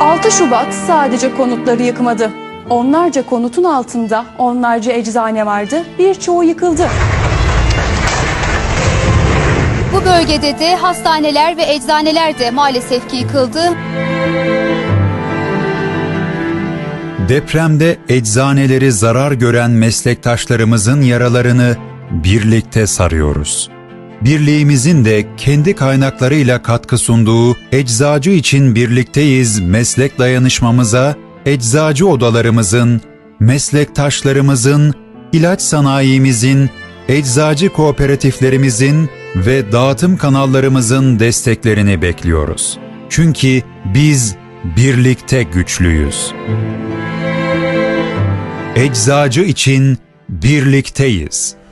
6 Şubat sadece konutları yıkmadı. Onlarca konutun altında onlarca eczane vardı. Birçoğu yıkıldı. Bu bölgede de hastaneler ve eczaneler de maalesef ki yıkıldı. Depremde eczaneleri zarar gören meslektaşlarımızın yaralarını birlikte sarıyoruz. Birliğimizin de kendi kaynaklarıyla katkı sunduğu Eczacı için Birlikteyiz meslek dayanışmamıza, eczacı odalarımızın, meslektaşlarımızın, ilaç sanayimizin, eczacı kooperatiflerimizin ve dağıtım kanallarımızın desteklerini bekliyoruz. Çünkü biz birlikte güçlüyüz. Eczacı için birlikteyiz.